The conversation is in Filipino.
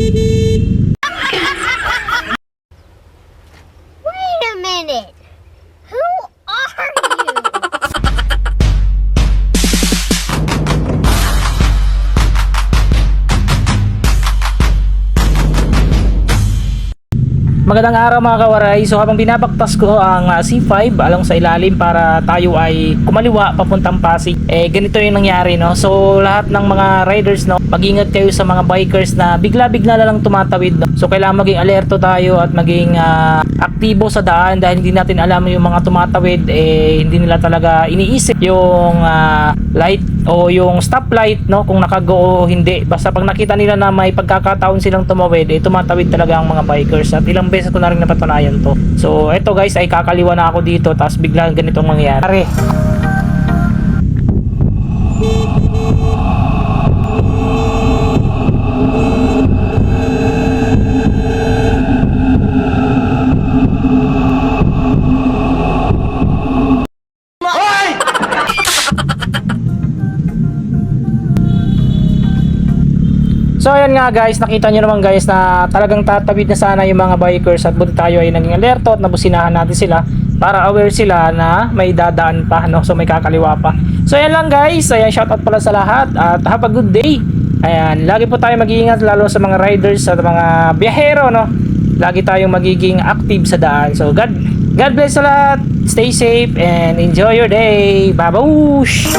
Hee hee! Magandang araw mga kawaray. So habang binabaktas ko ang ah, C5 along sa ilalim para tayo ay kumaliwa papuntang Pasig. Eh ganito yung nangyari no. So lahat ng mga riders no, mag-ingat kayo sa mga bikers na bigla-bigla na lang tumatawid no. So kailangan maging alerto tayo at maging ah, aktibo sa daan dahil hindi natin alam yung mga tumatawid eh hindi nila talaga iniisip yung ah, light o yung stoplight no kung nakago o hindi basta pag nakita nila na may pagkakataon silang tumawid eh tumatawid talaga ang mga bikers at ilang ko na rin napatunayan to. So eto guys ay kakaliwa na ako dito tapos bigla ganitong mangyayari So ayan nga guys, nakita nyo naman guys na talagang tatawid na sana yung mga bikers at buti tayo ay naging alerto at nabusinahan natin sila para aware sila na may dadaan pa no so may kakaliwa pa. So ayan lang guys, ayan shoutout pala sa lahat at have a good day. Ayan, lagi po tayo mag-iingat lalo sa mga riders at mga biyahero no. Lagi tayong magiging active sa daan. So God God bless sa lahat. Stay safe and enjoy your day. Babush!